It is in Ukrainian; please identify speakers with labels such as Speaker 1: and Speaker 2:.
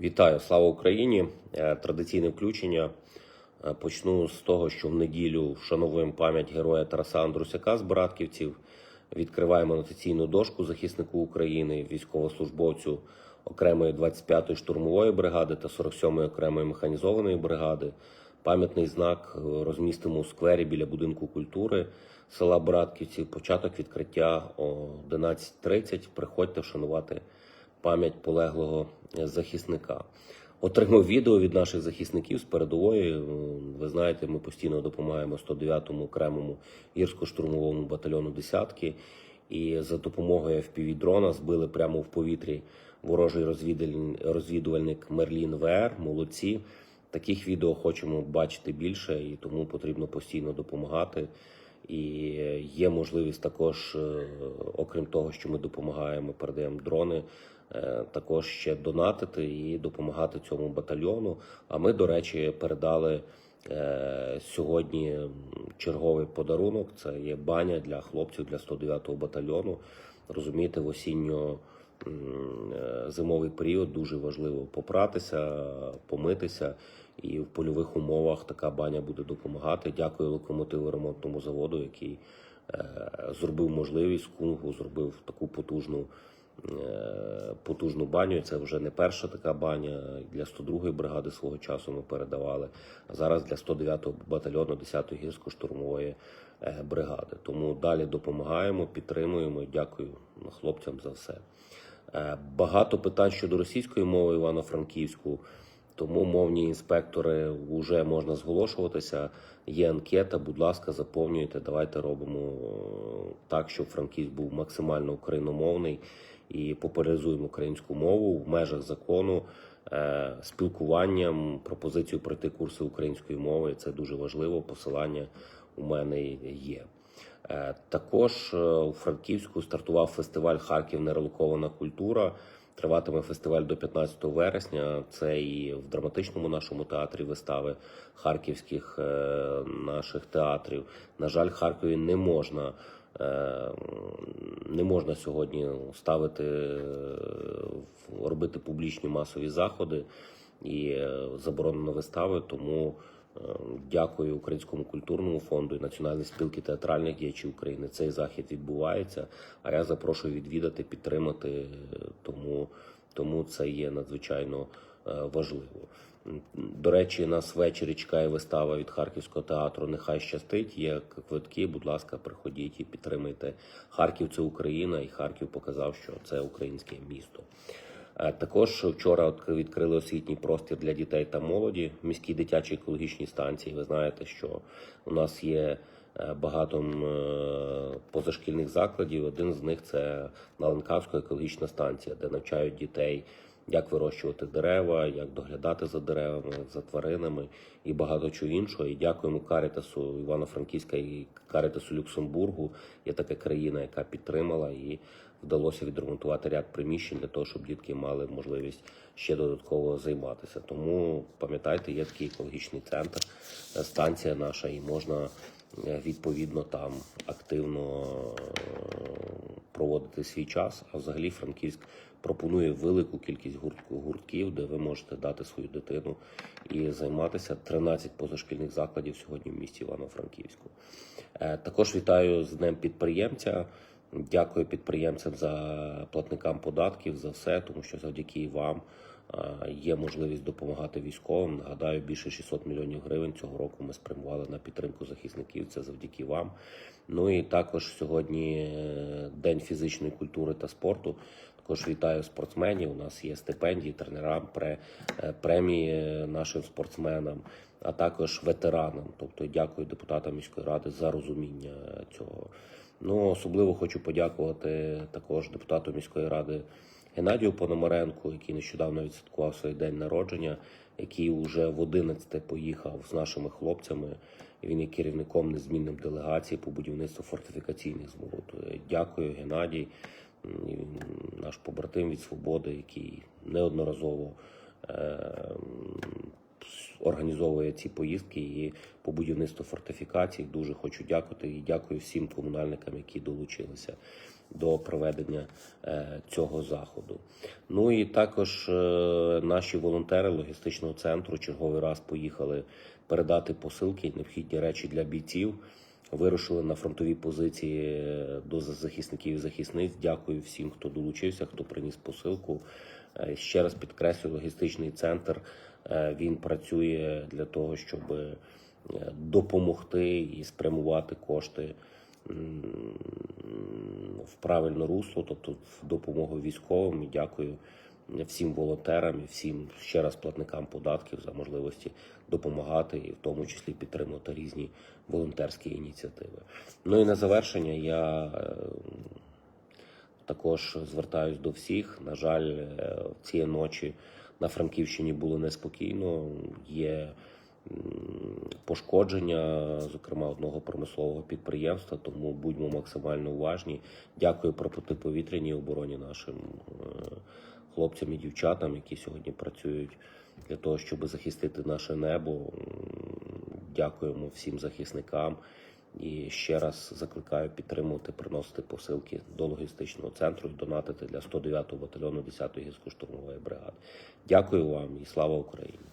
Speaker 1: Вітаю, слава Україні! Е, Традиційне включення. Е, Почну з того, що в неділю вшановуємо пам'ять героя Тараса Андрусяка з Братківців. Відкриваємо нотаційну дошку захиснику України, військовослужбовцю окремої 25-ї штурмової бригади та 47-ї окремої механізованої бригади. Пам'ятний знак е, розмістимо у сквері біля будинку культури села Братківці. Початок відкриття о 11.30. Приходьте вшанувати пам'ять полеглого е, захисника. Отримав відео від наших захисників з передової. Е, Ви знаєте, ми постійно допомагаємо 109-му окремому гірсько-штурмовому батальйону десятки. І за допомогою FPV-дрона збили прямо в повітрі ворожий розвідувальник Мерлін ВР. Молодці. Таких відео хочемо бачити більше, і тому потрібно постійно допомагати. І є можливість також, е, окрім того, що ми допомагаємо, передаємо дрони, також ще донатити і допомагати цьому батальйону. А ми, до речі, передали е, сьогодні черговий подарунок. Це є баня для хлопців для 109-го батальйону. Розумієте, в осінньо е, зимовий період дуже важливо попратися, помитися. І в польових умовах така баня буде допомагати. Дякую локомотиву ремонтному заводу, який е, зробив можливість кунгу, зробив таку потужну, е, потужну баню. Це вже не перша така баня. Для 102-ї бригади свого часу ми передавали. А зараз для 109-го батальйону 10-ї гірсько-штурмової е, бригади. Тому далі допомагаємо, підтримуємо. Дякую хлопцям за все. Е, Багато питань щодо російської мови Івано-Франківську. Тому мовні інспектори вже можна зголошуватися. Є анкета, будь ласка, заповнюйте. Давайте робимо е, так, щоб Франківськ був максимально україномовний і популяризуємо українську мову в межах закону, е, спілкуванням, пропозицію пройти курси української мови. Це дуже важливо. Посилання у мене є. Е, Також е, у Франківську стартував фестиваль Харків нерелокована культура. Триватиме фестиваль до 15 вересня. Це і в драматичному нашому театрі вистави харківських наших театрів. На жаль, Харкові не можна. Е, Не можна сьогодні ставити робити публічні масові заходи і е, заборонено вистави. Тому е, дякую Українському культурному фонду і Національній спілки театральних діячів України. Цей захід відбувається. А я запрошую відвідати, підтримати. Тому, тому це є надзвичайно е, важливо. До речі, нас ввечері чекає вистава від Харківського театру. Нехай щастить. Є квитки. Будь ласка, приходіть і підтримайте. Харків це Україна, і Харків показав, що це українське місто. Е, Також вчора відкрили освітній простір для дітей та молоді міській дитячій екологічній станції. Ви знаєте, що у нас є багато е, позашкільних закладів. Один з них це Наленкавська екологічна станція, де навчають дітей, як вирощувати дерева, як доглядати за деревами, за тваринами і багато чого іншого. І дякуємо Карітасу Івано-Франківська і Карітасу Люксембургу. Є така країна, яка підтримала і вдалося відремонтувати ряд приміщень для того, щоб дітки мали можливість ще додатково займатися. Тому пам'ятайте, є такий екологічний центр, е, станція наша, і можна е, відповідно там активно е, проводити свій час. А взагалі Франківськ пропонує велику кількість гурт- гуртків, де ви можете дати свою дитину і займатися. 13 позашкільних закладів сьогодні в місті Івано-Франківську. Е, Також вітаю з Днем підприємця. Дякую підприємцям за платникам податків за все, тому що завдяки вам е, є можливість допомагати військовим. Нагадаю, більше 600 мільйонів гривень цього року ми спрямували на підтримку захисників. Це завдяки вам. Ну і також сьогодні е, День фізичної культури та спорту. Також вітаю спортсменів. У нас є стипендії, тренерам, е, премії нашим спортсменам, а також ветеранам. Тобто дякую депутатам міської ради за розуміння цього. Ну, особливо хочу подякувати також депутату міської ради Геннадію Пономаренку, який нещодавно відсвяткував свій день народження, який вже в 11 поїхав з нашими хлопцями. Він є керівником незмінним делегації по будівництву фортифікаційних змурут. Дякую, Геннадій, наш побратим від свободи, який неодноразово е, організовує ці поїздки і по будівництву фортифікацій. Дуже хочу дякувати і дякую всім комунальникам, які долучилися. До проведення е, цього заходу. Ну і також е, наші волонтери логістичного центру черговий раз поїхали передати посилки, і необхідні речі для бійців. Вирушили на фронтові позиції е, до захисників і захисниць. Дякую всім, хто долучився, хто приніс посилку. Ще раз підкреслю, логістичний центр він працює для того, щоб допомогти і спрямувати кошти в правильне русло, тобто в допомогу військовим. І дякую всім волонтерам і всім ще раз платникам податків за можливості допомагати і в тому числі підтримувати різні волонтерські ініціативи. Ну і на завершення я е, також звертаюсь до всіх. На жаль, е, цієї ночі на Франківщині було неспокійно. Є пошкодження, зокрема одного промислового підприємства. Тому будьмо максимально уважні. Дякую протиповітряній обороні нашим е, хлопцям і дівчатам, які сьогодні працюють для того, щоб захистити наше небо. Дякуємо всім захисникам. І ще раз закликаю підтримувати, приносити посилки до логістичного центру і донатити для 109-го батальйону 10-ї гірсько-штурмової бригади. Дякую вам і слава Україні!